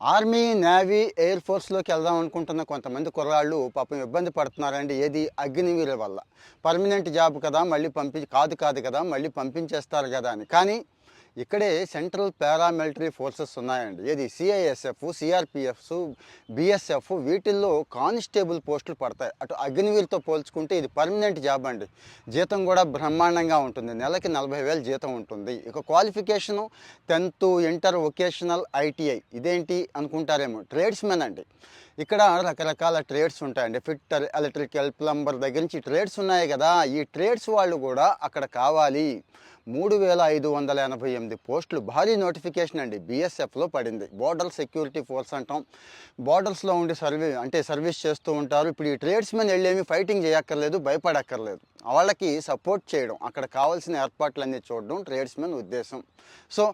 Army navy air ఫోర్స్లోకి వెళ్దాం అనుకుంటున్న కొంతమంది కుర్రాళ్ళు పాపం ఇబ్బంది పడుతున్నారండి. ఏది అగ్నివీరుల వల్ల. పర్మనెంట్ జాబ్ కదా మళ్ళీ పంపి కాదు కాదు కదా మళ్ళీ పంపించేస్తారు కదా అని. కానీ ఇక్కడే సెంట్రల్ పారామిలిటరీ ఫోర్సెస్ ఉన్నాయండి. ఏది సిఐఎస్ఎఫ్ సిఆర్పిఎఫ్స్ బిఎస్ఎఫ్ వీటిల్లో కానిస్టేబుల్ పోస్టులు పడతాయి. అటు అగ్నివీర్తో పోల్చుకుంటే ఇది పర్మనెంట్ జాబ్ అండి. జీతం కూడా బ్రహ్మాండంగా ఉంటుంది. నెలకి నలభై వేలు జీతం ఉంటుంది. ఇక qualification tenth inter vocational ITI ఇదేంటి అనుకుంటారేమో. ట్రేడ్స్మెన్ అండి. ఇక్కడ రకరకాల ట్రేడ్స్ ఉంటాయండి. ఫిట్టర్ ఎలక్ట్రికల్ ప్లంబర్ దగ్గర నుంచి ట్రేడ్స్ ఉన్నాయి కదా. ఈ ట్రేడ్స్ వాళ్ళు కూడా అక్కడ కావాలి. మూడు వేల ఐదు వందల ఎనభై ఎనిమిది పోస్టులు భారీ నోటిఫికేషన్ అండి. బీఎస్ఎఫ్లో పడింది. బోర్డర్ సెక్యూరిటీ ఫోర్స్ అంటాం. బోర్డర్స్లో ఉండి సర్వీ అంటే సర్వీస్ చేస్తూ ఉంటారు. ఇప్పుడు ఈ ట్రేడ్స్మెన్ వెళ్ళేమి ఫైటింగ్ చేయక్కర్లేదు భయపడక్కర్లేదు. వాళ్ళకి సపోర్ట్ చేయడం అక్కడ కావాల్సిన ఏర్పాట్లన్నీ చూడడం ట్రేడ్స్మెన్ ఉద్దేశం. సో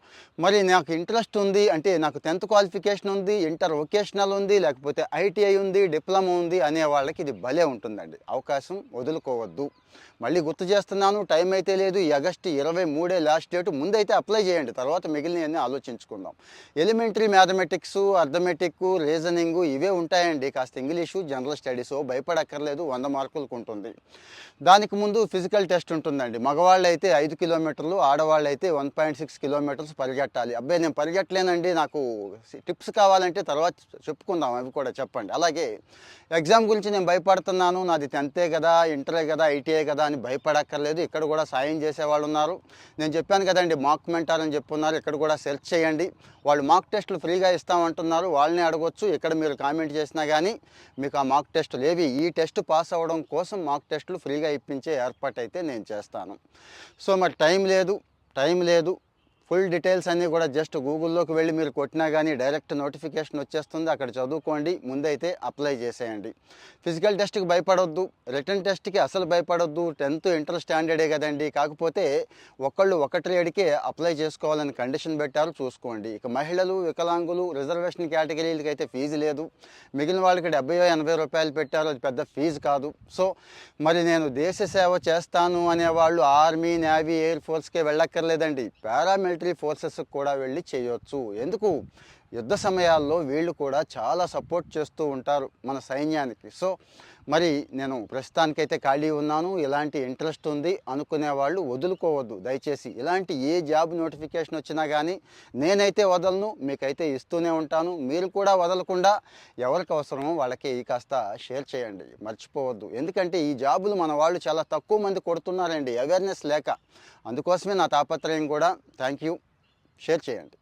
మరి నాకు ఇంట్రెస్ట్ ఉంది అంటే నాకు టెన్త్ క్వాలిఫికేషన్ ఉంది ఇంటర్ వొకేషనల్ ఉంది లేకపోతే ఐటీఐ ఉంది డిప్లొమా ఉంది అనే వాళ్ళకి ఇది భలే ఉంటుందండి. అవకాశం వదులుకోవద్దు. మళ్ళీ గుర్తు చేస్తున్నాను టైం అయితే లేదు ఈ ఆగస్టు ఇరవై మూడే లాస్ట్ డేట్ ముందైతే అప్లై చేయండి తర్వాత మిగిలినవన్నీ ఆలోచించుకుందాం. ఎలిమెంటరీ మ్యాథమెటిక్స్ అర్థమెటిక్ రీజనింగ్ ఇవే ఉంటాయండి కాస్త ఇంగ్లీషు జనరల్ స్టడీస్ భయపడక్కర్లేదు వంద మార్కులకు ఉంటుంది దానికి ముందు ఫిజికల్ టెస్ట్ ఉంటుందండి. మగవాళ్ళు అయితే ఐదు కిలోమీటర్లు ఆడవాళ్ళు అయితే వన్ పాయింట్ సిక్స్ కిలోమీటర్స్ పరిగెట్టాలి. అబ్బాయి నేను పరిగెట్టలేనండి నాకు టిప్స్ కావాలంటే తర్వాత చెప్పుకుందాం అవి కూడా చెప్పండి. అలాగే ఎగ్జామ్ గురించి నేను భయపడుతున్నాను. నాది టెన్తే కదా ఇంటరే కదా ఐటీఐ కదా అని భయపడక్కర్లేదు. ఇక్కడ కూడా సాయం చేసేవాళ్ళు ఉన్నారు. నేను చెప్పాను కదండి మాక్ మెంటార్ అని చెప్పున్నారు. ఇక్కడ కూడా సెర్చ్ చేయండి. వాళ్ళు మాక్ టెస్టులు ఫ్రీగా ఇస్తామంటున్నారు. వాళ్ళని అడగొచ్చు ఇక్కడ మీరు కామెంట్ చేసినా కానీ మీకు ఆ మాక్ టెస్టులు ఏవి ఈ టెస్ట్ పాస్ అవ్వడం కోసం మాక్ టెస్టులు ఫ్రీగా ఇప్పించే ఏర్పాటు అయితే నేను చేస్తాను. సో మరి టైం లేదు టైం లేదు ఫుల్ డీటెయిల్స్ అన్నీ కూడా జస్ట్ గూగుల్లోకి వెళ్ళి మీరు కొట్టినా కానీ డైరెక్ట్ నోటిఫికేషన్ వచ్చేస్తుంది. అక్కడ చదువుకోండి ముందైతే అప్లై చేసేయండి. ఫిజికల్ టెస్ట్కి భయపడొద్దు రిటర్న్ టెస్ట్కి అసలు భయపడొద్దు. టెన్త్ ఇంటర్ స్టాండర్డే కదండి. కాకపోతే ఒకళ్ళు ఒక ట్రేడ్కే అప్లై చేసుకోవాలని కండిషన్ పెట్టారు చూసుకోండి. ఇక మహిళలు వికలాంగులు రిజర్వేషన్ కేటగిరీలకి అయితే ఫీజు లేదు. మిగిలిన వాళ్ళకి డెబ్బై ఎనభై రూపాయలు పెట్టారు. అది పెద్ద ఫీజు కాదు. సో మరి నేను దేశ సేవ చేస్తాను అనేవాళ్ళు ఆర్మీ నేవీ ఎయిర్ ఫోర్స్కే వెళ్ళక్కర్లేదండి. పారామిలిటరీ ఫోర్సెస్ కూడా వెళ్ళి చేయొచ్చు. ఎందుకు? యుద్ధ సమయాల్లో వీళ్ళు కూడా చాలా సపోర్ట్ చేస్తూ ఉంటారు మన సైన్యానికి. సో మరి నేను ప్రస్తుతానికైతే ఖాళీ ఉన్నాను ఇలాంటి ఇంట్రెస్ట్ ఉంది అనుకునే వాళ్ళు వదులుకోవద్దు. దయచేసి ఇలాంటి ఏ జాబ్ నోటిఫికేషన్ వచ్చినా కానీ నేనైతే వదలను మీకైతే ఇస్తూనే ఉంటాను. మీరు కూడా వదలకుండా ఎవరికి అవసరమో వాళ్ళకి ఈ కాస్త షేర్ చేయండి. మర్చిపోవద్దు. ఎందుకంటే ఈ జాబులు మన వాళ్ళు చాలా తక్కువ మంది కొడుతున్నారండి అవేర్నెస్ లేక. అందుకోసమే నా తాపత్రయం కూడా. థ్యాంక్ యూ షేర్ చేయండి.